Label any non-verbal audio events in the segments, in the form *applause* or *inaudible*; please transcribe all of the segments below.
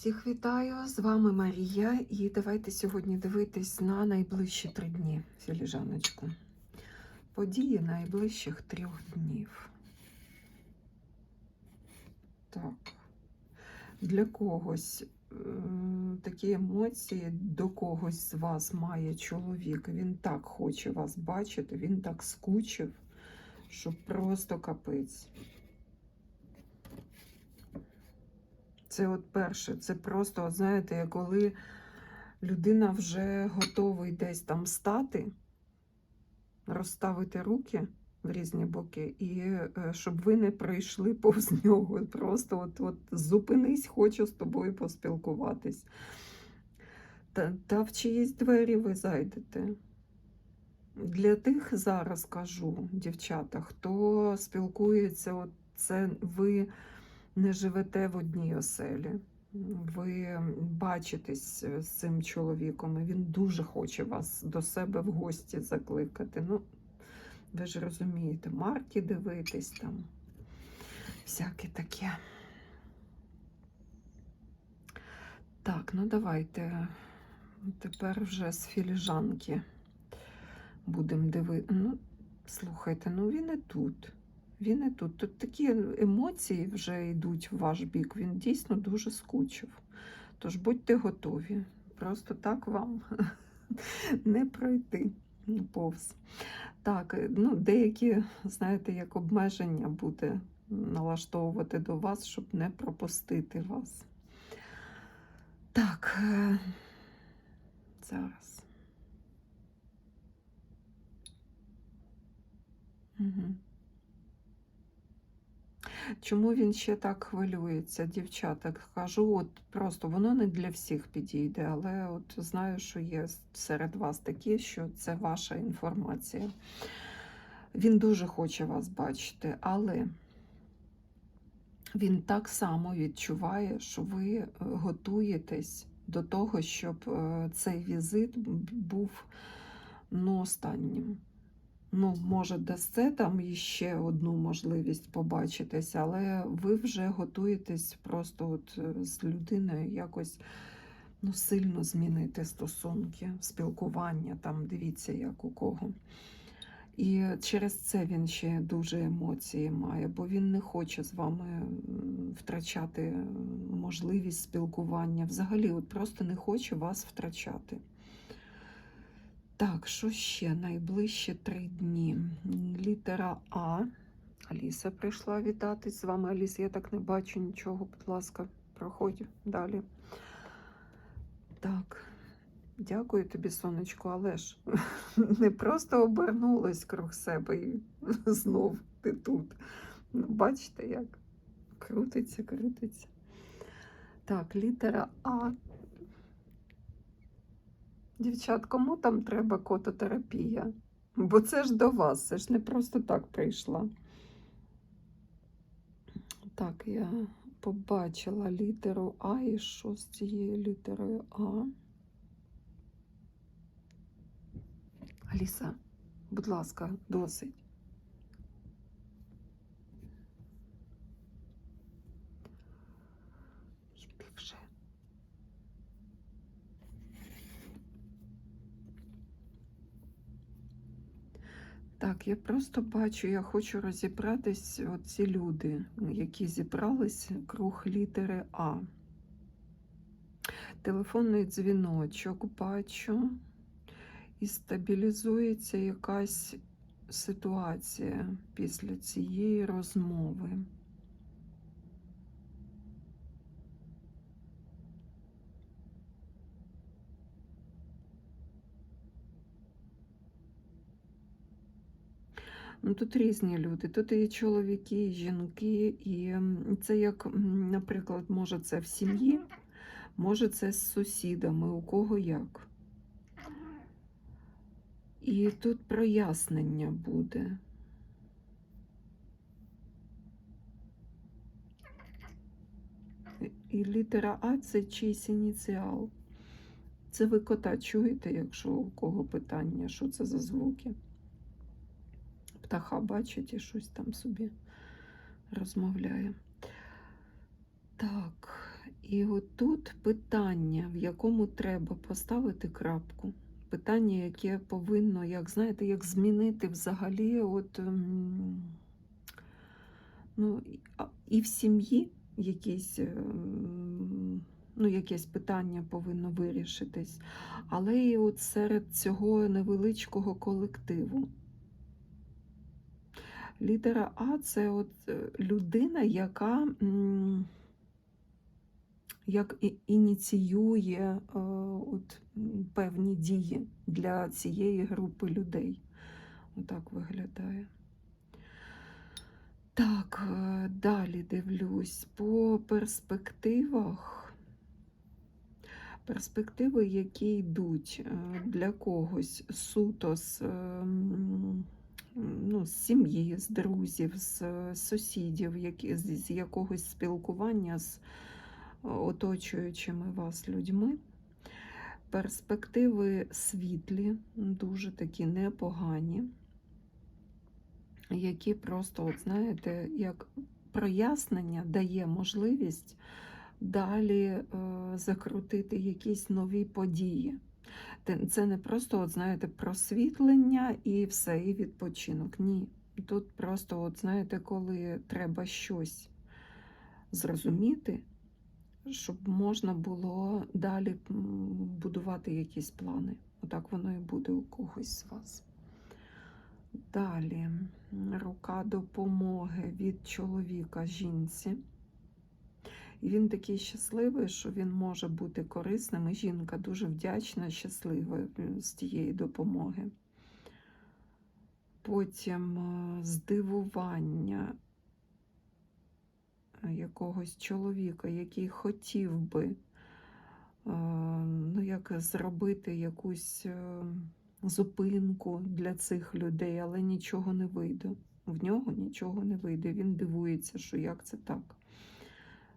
Всіх вітаю! З вами Марія, і давайте сьогодні дивитись на найближчі три дні філіжаночку. Події найближчих трьох днів. Так. Для когось е, такі емоції до когось з вас має чоловік. Він так хоче вас бачити, він так скучив, що просто капець. Це от перше, це просто, от знаєте, коли людина вже готовий десь там стати, розставити руки в різні боки, і е, щоб ви не пройшли *laughs* повз нього. Просто от, от зупинись, хочу з тобою поспілкуватись. Та, та в чиїсь двері ви зайдете. Для тих зараз кажу, дівчата, хто спілкується, от це ви не живете в одній оселі. Ви бачитесь з цим чоловіком, і він дуже хоче вас до себе в гості закликати. Ну, ви ж розумієте, марки дивитись там, всяке таке. Так, ну давайте тепер вже з філіжанки будемо дивитися. Ну, слухайте, ну він і тут. Він і тут. Тут такі емоції вже йдуть в ваш бік. Він дійсно дуже скучив. Тож будьте готові. Просто так вам *laughs* не пройти повз. Так, ну, деякі, знаєте, як обмеження буде налаштовувати до вас, щоб не пропустити вас. Так, е, зараз. Угу. Чому він ще так хвилюється, дівчата? Кажу, от просто воно не для всіх підійде, але от знаю, що є серед вас такі, що це ваша інформація. Він дуже хоче вас бачити, але він так само відчуває, що ви е, готуєтесь до того, щоб е, цей візит був ну, останнім. Ну, може, дасте там іще одну можливість побачитись, але ви вже готуєтесь просто от е, з людиною якось ну, сильно змінити стосунки, спілкування, там дивіться, як у кого. І через це він ще дуже емоції має, бо він не хоче з вами втрачати можливість спілкування. Взагалі, от просто не хоче вас втрачати. Так, що ще? Найближчі три дні. Літера А. Аліса прийшла вітатись з вами. Аліс, я так не бачу нічого, будь ласка, проходь далі. Так, дякую тобі, сонечко, але ж *laughs* не просто обернулась круг себе і *laughs* знов ти тут. Ну, Бачите, як крутиться, крутиться. Так, літера А. Дівчат, кому там треба кототерапія? Бо це ж до вас, це ж не просто так прийшла. Так, я побачила літеру А і що з цією літерою А. Аліса, будь ласка, досить. Йди вже. Так, я просто бачу, я хочу розібратись оці люди, які зібрались круг літери А. Телефонний дзвіночок бачу, і стабілізується якась ситуація після цієї розмови. Ну, Тут різні люди. Тут і чоловіки, і жінки, і це як, наприклад, може це в сім'ї, може це з сусідами, у кого як. І тут прояснення буде. І літера А це чийсь ініціал. Це ви кота чуєте, якщо у кого питання, що це за звуки? Птаха бачить і щось там собі розмовляє. Так, І от тут питання, в якому треба поставити крапку. Питання, яке повинно, як знаєте, як змінити взагалі, от, ем, ну, і- в сім'ї якісь, ем, ну, якесь питання повинно вирішитись, але і от серед цього невеличкого колективу. Літера А це от е, людина, яка як ініціює е, от, певні дії для цієї групи людей. Отак виглядає. Так, е, далі дивлюсь. По перспективах. Перспективи, які йдуть для когось суто з, ем, ну, з сім'ї, з друзів, з е, сусідів, які, з, якогось спілкування з е, оточуючими вас людьми. Перспективи світлі, дуже такі непогані, які просто, от знаєте, як прояснення дає можливість далі е, закрутити якісь нові події. Це не просто, от, знаєте, просвітлення і все, і відпочинок. Ні. Тут просто, от, знаєте, коли треба щось зрозуміти, щоб можна було далі будувати якісь плани. Отак воно і буде у когось з вас. Далі рука допомоги від чоловіка жінці. І він такий щасливий, що він може бути корисним, і жінка дуже вдячна, щаслива е, з тієї допомоги. Потім е, здивування е, якогось чоловіка, який хотів би ну, як зробити якусь зупинку для цих людей, але нічого не вийде. В нього нічого не вийде. Він дивується, що як це так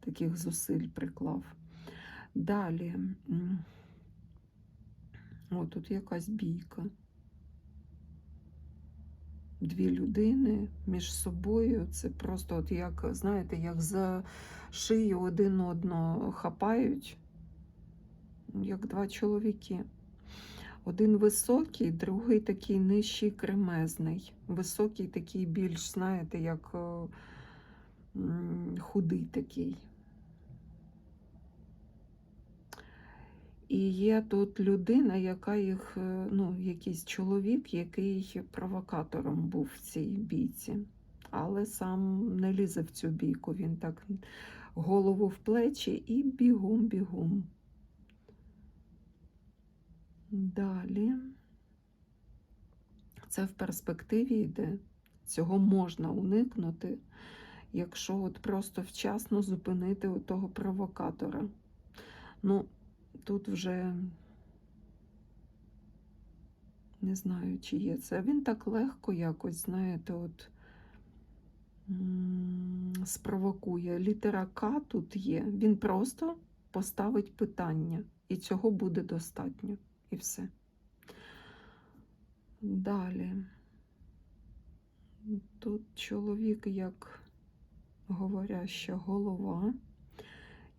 таких зусиль приклав. Далі. О, тут якась бійка. Дві людини між собою. Це просто, от як, знаєте, як за шию один одного хапають, як два чоловіки. Один високий, другий такий нижчий кремезний. Високий такий більш, знаєте, як е, худий такий. І є тут людина, яка їх, е, ну, якийсь чоловік, який провокатором був в цій бійці, але сам не лізе в цю бійку. Він так голову в плечі і бігом-бігом. Далі. Це в перспективі йде. Цього можна уникнути, якщо от просто вчасно зупинити того провокатора. Ну, тут вже не знаю, чи є це. Він так легко якось, знаєте, от спровокує. Літера К тут є. Він просто поставить питання, і цього буде достатньо. І все. Далі. Тут чоловік як говоряща голова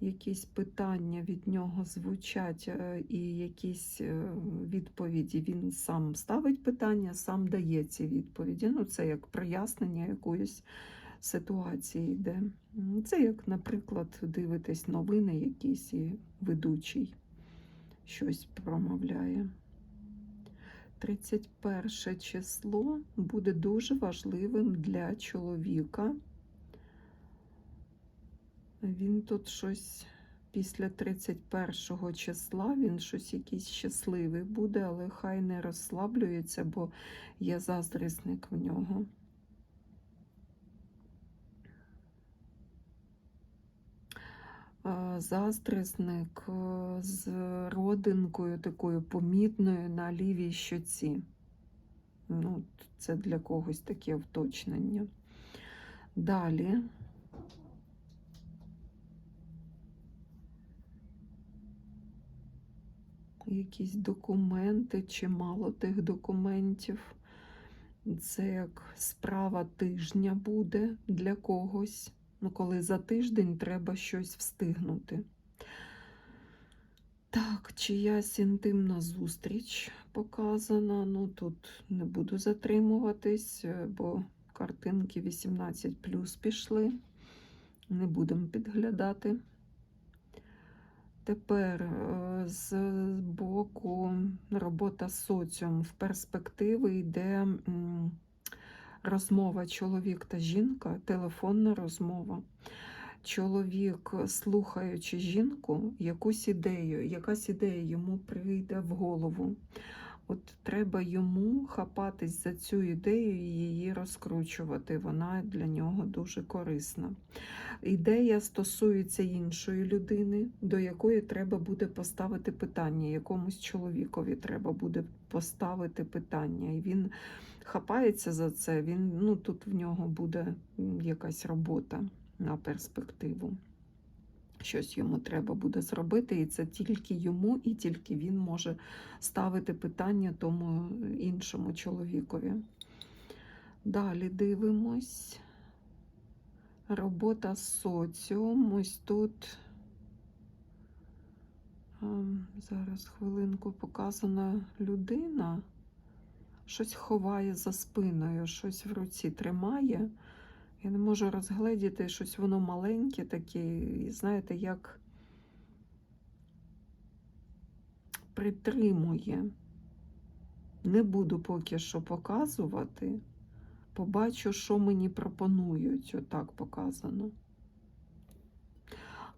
якісь питання від нього звучать, е, і якісь е, відповіді. Він сам ставить питання, сам дає ці відповіді. Ну, це як прояснення якоїсь ситуації йде. Це як, наприклад, дивитесь новини якісь і ведучий щось промовляє. 31 число буде дуже важливим для чоловіка. Він тут щось після 31 числа, він щось якийсь щасливий буде, але хай не розслаблюється, бо є заздрісник в нього. Заздрісник е, з родинкою такою помітною на лівій щоці. Ну, це для когось таке вточнення. Далі. Якісь документи, чи мало тих документів. Це як справа тижня буде для когось. Ну, коли за тиждень треба щось встигнути. Так, чиясь інтимна зустріч показана. Ну тут не буду затримуватись, е, бо картинки 18 пішли. Не будемо підглядати. Тепер е, з боку робота з соціум в перспективи йде розмова чоловік та жінка, телефонна розмова. Чоловік, слухаючи жінку, якусь ідею, якась ідея йому прийде в голову. От треба йому хапатись за цю ідею і її розкручувати. Вона для нього дуже корисна. Ідея стосується іншої людини, до якої треба буде поставити питання. Якомусь чоловікові треба буде поставити питання. І він хапається за це. Він, ну, Тут в нього буде якась робота на перспективу. Щось йому треба буде зробити, і це тільки йому, і тільки він може ставити питання тому іншому чоловікові. Далі дивимось. Робота з соціум. Ось тут. Зараз хвилинку показана людина. Щось ховає за спиною, щось в руці тримає. Я не можу розгледіти, щось воно маленьке таке, і знаєте, як притримує. Не буду поки що показувати. Побачу, що мені пропонують. Отак показано.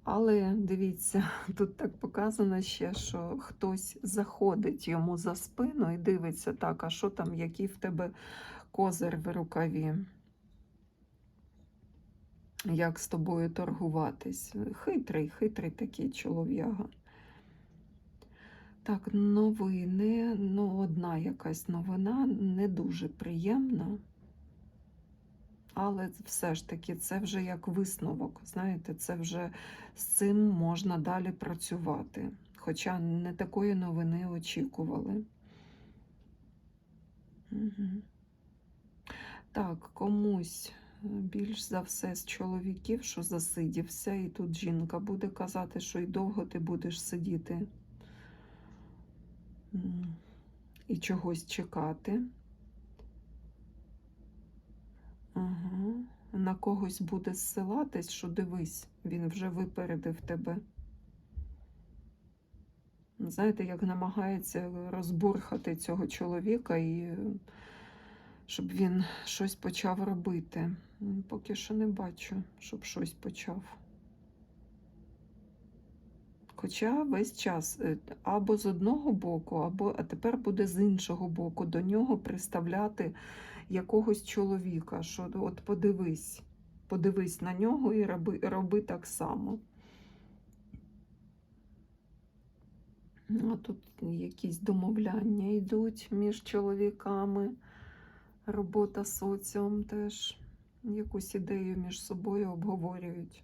Але дивіться, *laughs* тут так показано ще, що хтось заходить йому за спину і дивиться так, а що там, який в тебе козир в рукаві як з тобою торгуватись. Хитрий, хитрий такий чолов'яга. Так, новини. Ну, одна якась новина, не дуже приємна. Але все ж таки, це вже як висновок. Знаєте, це вже з цим можна далі працювати. Хоча не такої новини очікували. Угу. Так, комусь більш за все з чоловіків, що засидівся, і тут жінка буде казати, що й довго ти будеш сидіти і чогось чекати. Ага. На когось буде зсилатись, що дивись, він вже випередив тебе. Знаєте, як намагається розбурхати цього чоловіка і щоб він щось почав робити. Поки що не бачу, щоб щось почав. Хоча весь час е, або з одного боку, або а тепер буде з іншого боку до нього приставляти якогось чоловіка, що от подивись, подивись на нього і роби, роби так само. А тут якісь домовляння йдуть між чоловіками робота соціум теж якусь ідею між собою обговорюють.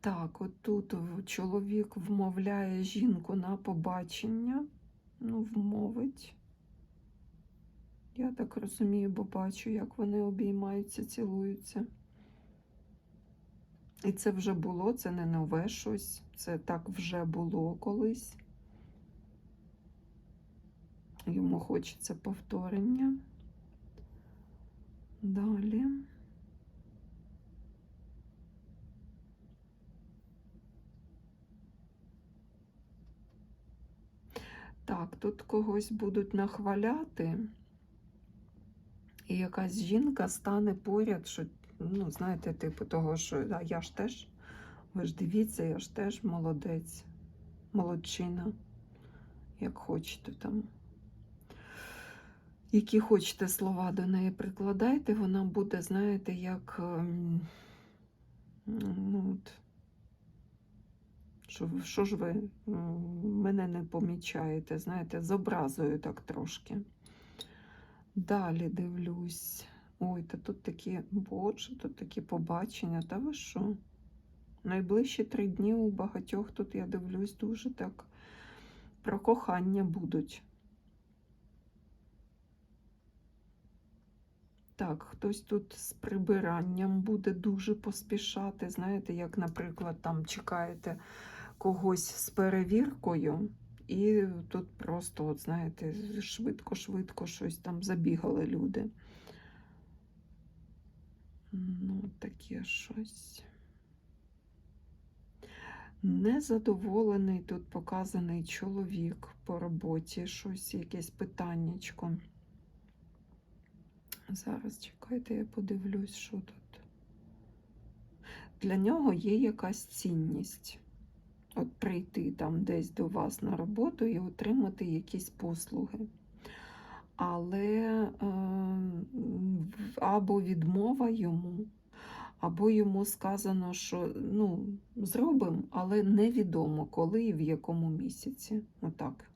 Так, от тут чоловік вмовляє жінку на побачення. Ну, вмовить. Я так розумію, бо бачу, як вони обіймаються, цілуються. І це вже було, це не нове щось. Це так вже було колись. Йому хочеться повторення. Далі. Так, тут когось будуть нахваляти, і якась жінка стане поряд, що, ну, знаєте, типу того, що «А я ж теж, ви ж дивіться, я ж теж молодець, молодчина, як хочете там які хочете слова до неї прикладайте, вона буде, знаєте, як ем, ну, от, що, що ж ви мене не помічаєте, знаєте, з образою так трошки. Далі дивлюсь. Ой, та тут такі, боже, тут такі побачення, та ви що? Найближчі три дні у багатьох тут я дивлюсь дуже так про кохання будуть. Так. Хтось тут з прибиранням буде дуже поспішати. Знаєте, як, наприклад, там чекаєте когось з перевіркою, і тут просто, от, знаєте, швидко-швидко щось там забігали люди. Ну, таке щось. Незадоволений тут показаний чоловік по роботі, щось, якесь питаннячко. Зараз чекайте, я подивлюсь, що тут. Для нього є якась цінність. От прийти там десь до вас на роботу і отримати якісь послуги. Але е, або відмова йому, або йому сказано, що ну, зробимо, але невідомо коли і в якому місяці. Отак.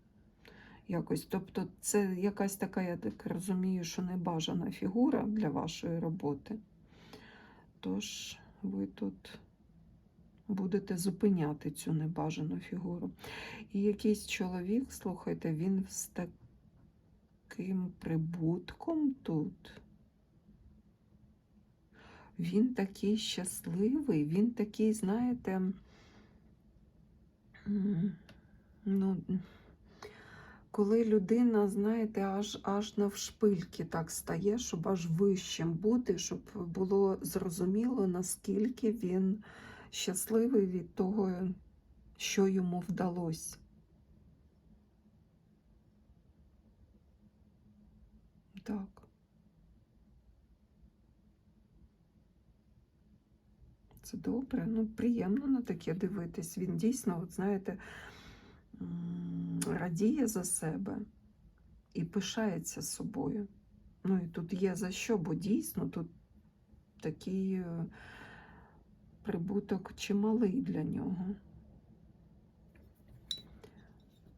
Якось. Тобто, це якась така, я так розумію, що небажана фігура для вашої роботи. Тож ви тут будете зупиняти цю небажану фігуру. І якийсь чоловік, слухайте, він з таким прибутком тут. Він такий щасливий, він такий, знаєте, ну, коли людина, знаєте, аж аж навшпильки так стає, щоб аж вищим бути, щоб було зрозуміло, наскільки він щасливий від того, що йому вдалося. Так. Це добре, ну приємно на таке дивитись. Він дійсно, от знаєте, радіє за себе і пишається собою. Ну і тут є за що, бо дійсно тут такий е, прибуток чималий для нього.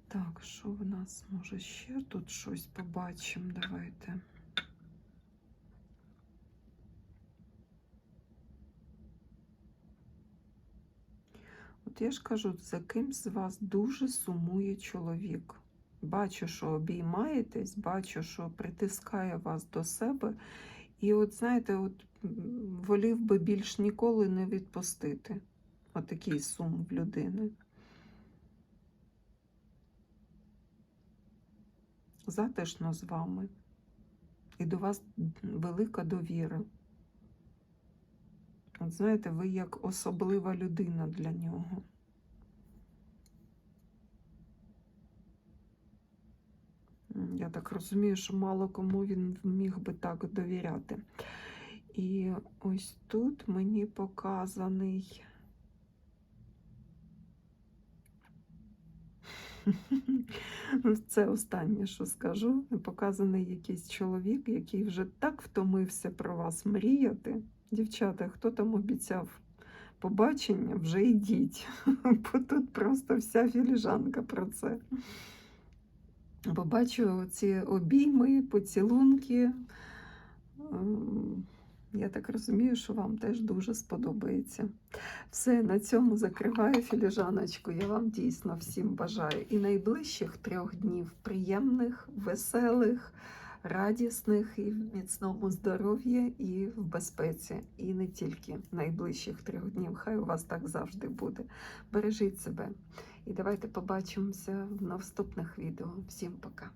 Так, що в нас може ще тут щось побачимо? Давайте. От я ж кажу, за кимсь з вас дуже сумує чоловік. Бачу, що обіймаєтесь, бачу, що притискає вас до себе. І от знаєте, от волів би більш ніколи не відпустити. Отакий сум в людини. Затишно з вами. І до вас велика довіра. От знаєте, ви як особлива людина для нього. Я так розумію, що мало кому він міг би так довіряти. І ось тут мені показаний. *laughs* Це останнє, що скажу. Показаний якийсь чоловік, який вже так втомився про вас мріяти. Дівчата, хто там обіцяв побачення, вже йдіть. *laughs* Бо тут просто вся філіжанка про це. Бо бачу ці обійми, поцілунки. Ем, Я так розумію, що вам теж дуже сподобається. Все, на цьому закриваю філіжаночку. Я вам дійсно всім бажаю і найближчих трьох днів приємних, веселих, радісних і в міцному здоров'ї і в безпеці. І не тільки найближчих трьох днів. Хай у вас так завжди буде. Бережіть себе. І давайте побачимося в наступних відео. Всім пока!